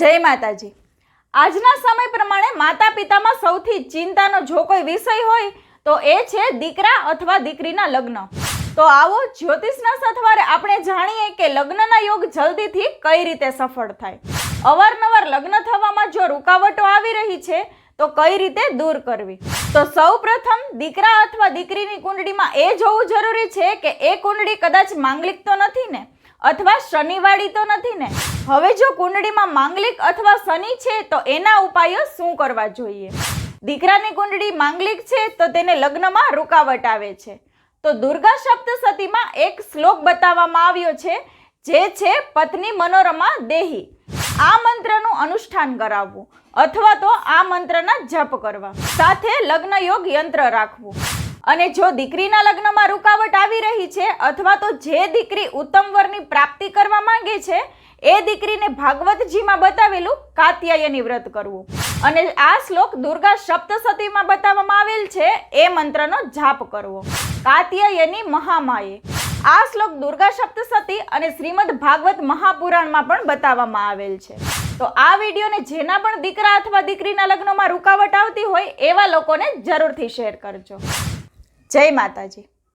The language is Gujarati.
જય માતાજી. આજના સમય પ્રમાણે માતા પિતામાં સૌથી ચિંતાનો જો કોઈ વિષય હોય, તો એ છે દીકરા અથવા દીકરીના લગ્ન. તો આવો જ્યોતિષના સથવારે આપણે જાણીએ કે લગ્નના યોગ જલ્દીથી કઈ રીતે સફળ થાય. અવારનવાર લગ્ન થવામાં જો રૂકાવટો આવી રહી છે, તો કઈ રીતે દૂર કરવી? તો સૌ પ્રથમ દીકરા અથવા દીકરીની કુંડળીમાં એ જોવું જરૂરી છે કે એ કુંડળી કદાચ માંગલિક તો નથી ને? અથવા શનિવાળી તો નથી ને? હવે જો કુંડળીમાં માંગલિક અથવા શનિ છે, તો એના ઉપાયો શું કરવા જોઈએ? દીકરાની કુંડળી માંગલિક છે, તો તેને લગ્નમાં રૂકાવટ આવે છે. તો દુર્ગા સપ્તસતીમાં એક શ્લોક બતાવવામાં આવ્યો છે, જે છે પત્ની મનોરમા દેહી. આ મંત્રનું અનુષ્ઠાન કરાવવું અથવા તો આ મંત્રના જપ કરવા. સાથે લગ્ન યોગ યંત્ર રાખવું. અને જો દીકરીના લગ્નમાં રૂકાવટ આવી રહી છે અથવા તો જે દીકરી ઉત્તમ વરની પ્રાપ્તિ કરવા માંગે છે, એ દીકરીને ભાગવતજીમાં બતાવેલું કાત્યાયની વ્રત કરવું. અને આ શ્લોક દુર્ગા સપ્તસતીમાં બતાવવામાં આવેલ છે, એ મંત્રનો જાપ કરવો. કાત્યાયની મહામાયે. આ શ્લોક દુર્ગા સપ્તસતી અને શ્રીમદ ભાગવત મહાપુરાણમાં પણ બતાવવામાં આવેલ છે. તો આ વિડીયોને જેના પણ દીકરા અથવા દીકરીના લગ્નમાં રૂકાવટ આવતી હોય, એવા લોકોને જરૂરથી શેર કરજો. જય માતાજી.